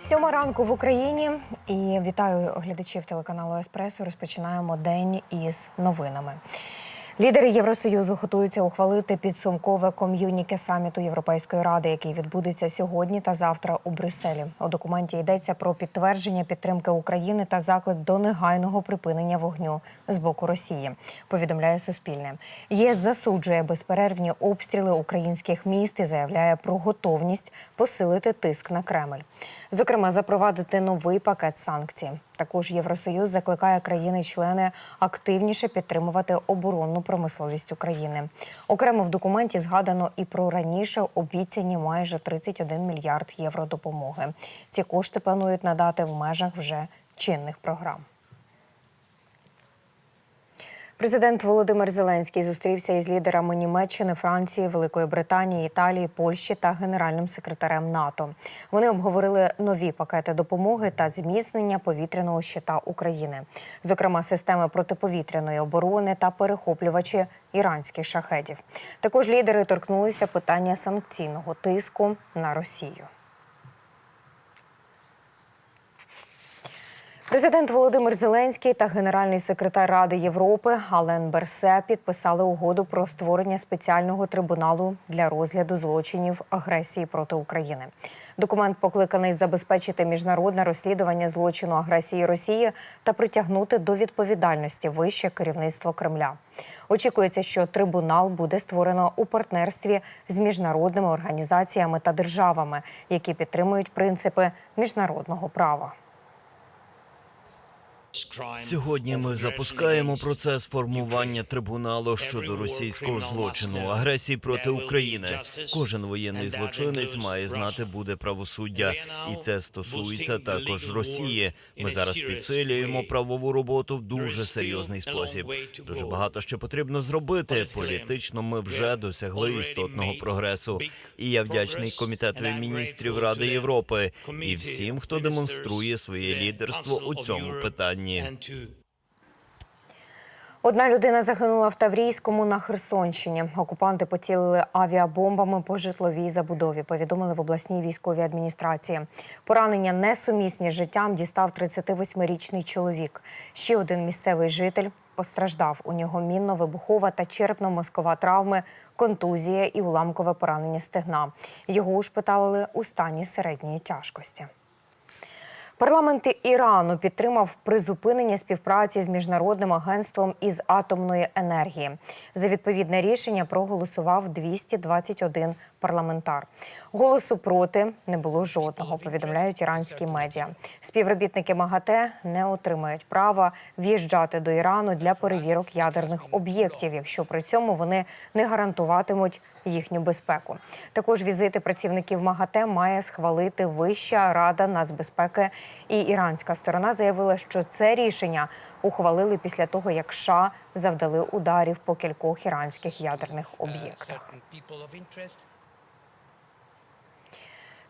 Сьома ранку в Україні і вітаю глядачів телеканалу Еспресо. Розпочинаємо день із новинами. Лідери Євросоюзу готуються ухвалити підсумкове ком'юніке саміту Європейської ради, який відбудеться сьогодні та завтра у Брюсселі. У документі йдеться про підтвердження підтримки України та заклик до негайного припинення вогню з боку Росії. Повідомляє Суспільне. ЄС засуджує безперервні обстріли українських міст і заявляє про готовність посилити тиск на Кремль. Зокрема, запровадити новий пакет санкцій. Також Євросоюз закликає країни-члени активніше підтримувати оборонну промисловість України. Окремо в документі згадано і про раніше обіцяні майже 31 мільярд євро допомоги. Ці кошти планують надати в межах вже чинних програм. Президент Володимир Зеленський зустрівся із лідерами Німеччини, Франції, Великої Британії, Італії, Польщі та генеральним секретарем НАТО. Вони обговорили нові пакети допомоги та зміцнення повітряного щита України, зокрема системи протиповітряної оборони та перехоплювачі іранських шахедів. Також лідери торкнулися питання санкційного тиску на Росію. Президент Володимир Зеленський та генеральний секретар Ради Європи Ален Берсе підписали угоду про створення спеціального трибуналу для розгляду злочинів агресії проти України. Документ покликаний забезпечити міжнародне розслідування злочину агресії Росії та притягнути до відповідальності вище керівництво Кремля. Очікується, що трибунал буде створено у партнерстві з міжнародними організаціями та державами, які підтримують принципи міжнародного права. Сьогодні ми запускаємо процес формування трибуналу щодо російського злочину, агресії проти України. Кожен воєнний злочинець має знати буде правосуддя, і це стосується також Росії. Ми зараз підсилюємо правову роботу в дуже серйозний спосіб. Дуже багато що потрібно зробити. Політично ми вже досягли істотного прогресу. І я вдячний комітетові міністрів Ради Європи і всім, хто демонструє своє лідерство у цьому питанні. Одна людина загинула в Таврійському на Херсонщині. Окупанти поцілили авіабомбами по житловій забудові. Повідомили в обласній військовій адміністрації. Поранення несумісні з життям дістав 38-річний чоловік. Ще один місцевий житель постраждав. У нього мінно-вибухова та черепно-мозкова травми, контузія і уламкове поранення стегна. Його ушпиталили у стані середньої тяжкості. Парламент Ірану підтримав призупинення співпраці з міжнародним агентством із атомної енергії. За відповідне рішення проголосував 221 парламентар. Голосу проти не було жодного. Повідомляють іранські медіа. Співробітники МАГАТЕ не отримають права в'їжджати до Ірану для перевірок ядерних об'єктів, якщо при цьому вони не гарантуватимуть їхню безпеку. Також візити працівників МАГАТЕ має схвалити Вища рада нацбезпеки. І іранська сторона заявила, що це рішення ухвалили після того, як США завдали ударів по кількох іранських ядерних об'єктах.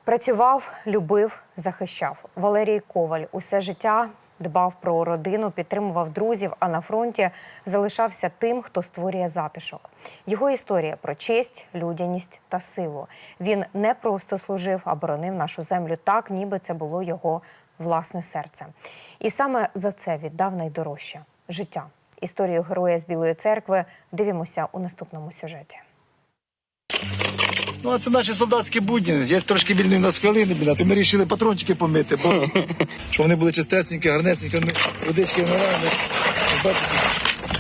Працював, любив, захищав. Валерій Коваль усе життя дбав про родину, підтримував друзів, а на фронті залишався тим, хто створює затишок. Його історія про честь, людяність та силу. Він не просто служив, а боронив нашу землю так, ніби це було його власне серце. І саме за це віддав найдорожче життя. Історію героя з Білої церкви дивимося у наступному сюжеті. Ну, а це наші солдатські будні. Є трошки вільної в нас хвилини, біля, то ми вирішили патрончики помити, бо щоб вони були чистесенькі, гарнесенькі, водички. Бачите,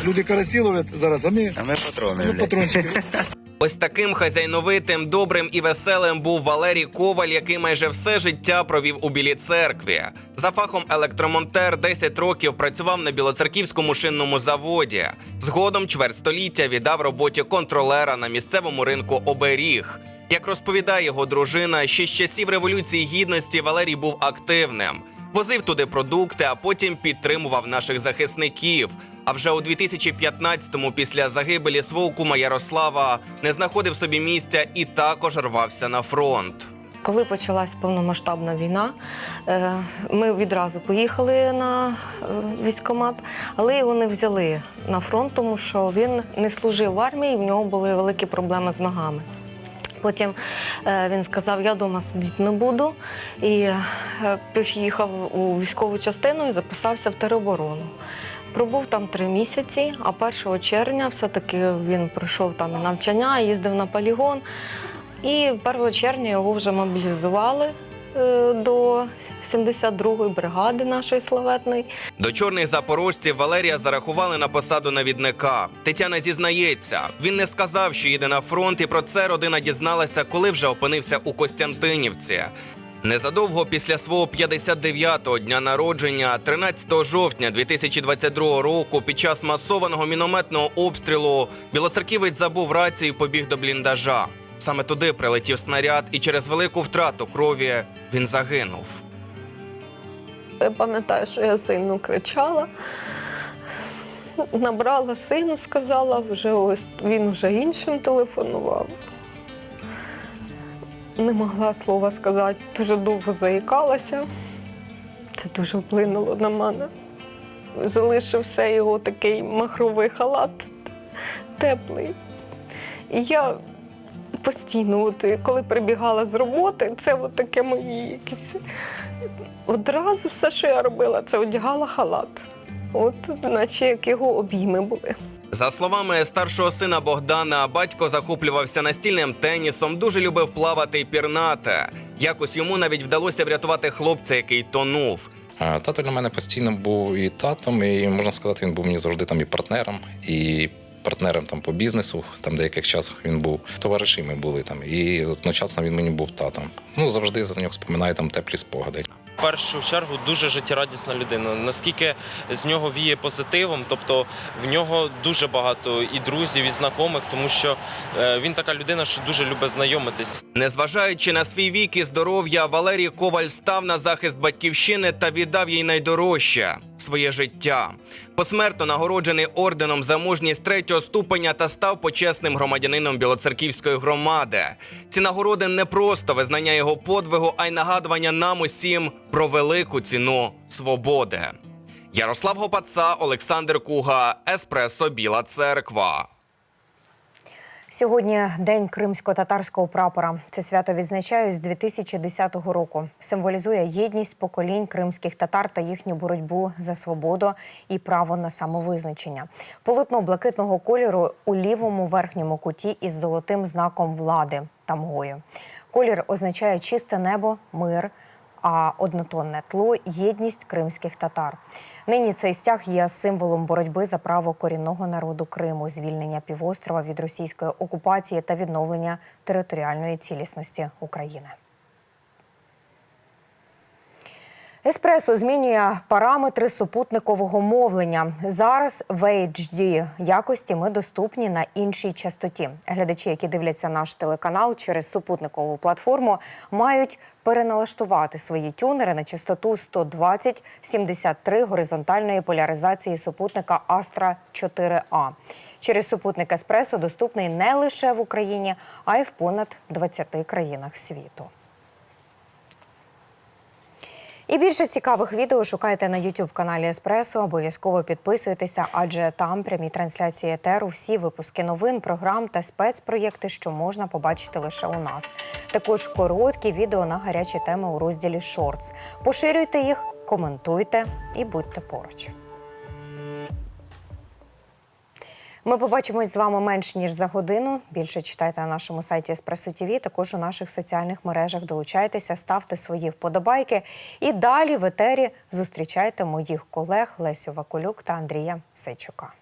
люди карасі ловлять зараз, а ми, А ми патрони. ми патрончики. Ось таким хазяйновитим, добрим і веселим був Валерій Коваль, який майже все життя провів у Білій церкві. За фахом електромонтер 10 років працював на білоцерківському шинному заводі. Згодом чверть століття віддав роботі контролера на місцевому ринку оберіг. Як розповідає його дружина, ще з часів революції гідності Валерій був активним. Возив туди продукти, а потім підтримував наших захисників. А вже у 2015-му, після загибелі свого Ярослава, не знаходив собі місця і також рвався на фронт. Коли почалась повномасштабна війна, е, ми відразу поїхали на е, військкомат, але його не взяли на фронт, тому що він не служив в армії, в нього були великі проблеми з ногами. Потім е, він сказав, я вдома сидіти не буду. І поїхав у військову частину і записався в тероборону. Пробув там три місяці, а 1 червня все-таки він пройшов там і навчання, їздив на полігон. І 1 червня його вже мобілізували е, до 72-ї бригади нашої славетної. До чорних запорожців Валерія зарахували на посаду навідника. Тетяна зізнається, він не сказав, що їде на фронт, і про це родина дізналася, коли вже опинився у Костянтинівці. Незадовго після свого 59-го дня народження, 13 жовтня 2022 року, під час масованого мінометного обстрілу, білоцерківець забув рацію і побіг до бліндажа. Саме туди прилетів снаряд, і через велику втрату крові він загинув. Я пам'ятаю, що я сильно кричала. Набрала сину, сказала, вже ось він вже іншим телефонував. Не могла слова сказати, дуже довго заїкалася. Це дуже вплинуло на мене. Залишився його такий махровий халат теплий. І я постійно, от, коли прибігала з роботи, це от таке мої якісь Одразу все, що я робила, це одягала халат. От, наче як його обійми були. За словами старшого сина Богдана, батько захоплювався настільним тенісом, дуже любив плавати і пірнати. Якось йому навіть вдалося врятувати хлопця, який тонув. Тато для мене постійно був і татом, і можна сказати, він був мені завжди там і партнером, і партнером там по бізнесу. Там деяких часах він був товаришами були там, і одночасно він мені був татом. Ну завжди за нього споминаю там теплі спогади. Першу чергу дуже життєрадісна людина. Наскільки з нього віє позитивом, тобто в нього дуже багато і друзів, і знайомих, тому що е, він така людина, що дуже любить знайомитись. Незважаючи на свій вік і здоров'я, Валерій Коваль став на захист батьківщини та віддав їй найдорожче своє життя. Посмертно нагороджений орденом за мужність третього ступеня та став почесним громадянином Білоцерківської громади. Ці нагороди не просто визнання його подвигу, а й нагадування нам усім про велику ціну свободи. Ярослав Гопаца, Олександр Куга, Еспресо Біла Церква. Сьогодні день кримсько-татарського прапора. Це свято відзначають з 2010 року. Символізує єдність поколінь кримських татар та їхню боротьбу за свободу і право на самовизначення. Полотно блакитного кольору у лівому верхньому куті із золотим знаком влади тамгою. Колір означає чисте небо, мир. А однотонне тло єдність кримських татар. Нині цей стяг є символом боротьби за право корінного народу Криму, звільнення півострова від російської окупації та відновлення територіальної цілісності України. Еспресо змінює параметри супутникового мовлення. Зараз в HD якості ми доступні на іншій частоті. Глядачі, які дивляться наш телеканал через супутникову платформу, мають переналаштувати свої тюнери на частоту 120-73 горизонтальної поляризації супутника Astra 4A. Через супутник Еспресо доступний не лише в Україні, а й в понад 20 країнах світу. І більше цікавих відео шукайте на youtube каналі Еспресо. Обов'язково підписуйтеся, адже там прямі трансляції етеру, всі випуски новин, програм та спецпроєкти, що можна побачити лише у нас. Також короткі відео на гарячі теми у розділі Шортс. Поширюйте їх, коментуйте і будьте поруч. Ми побачимось з вами менш ніж за годину. Більше читайте на нашому сайті Еспресо ТІВІ, також у наших соціальних мережах. Долучайтеся, ставте свої вподобайки. І далі в етері зустрічайте моїх колег Лесю Вакулюк та Андрія Сейчука.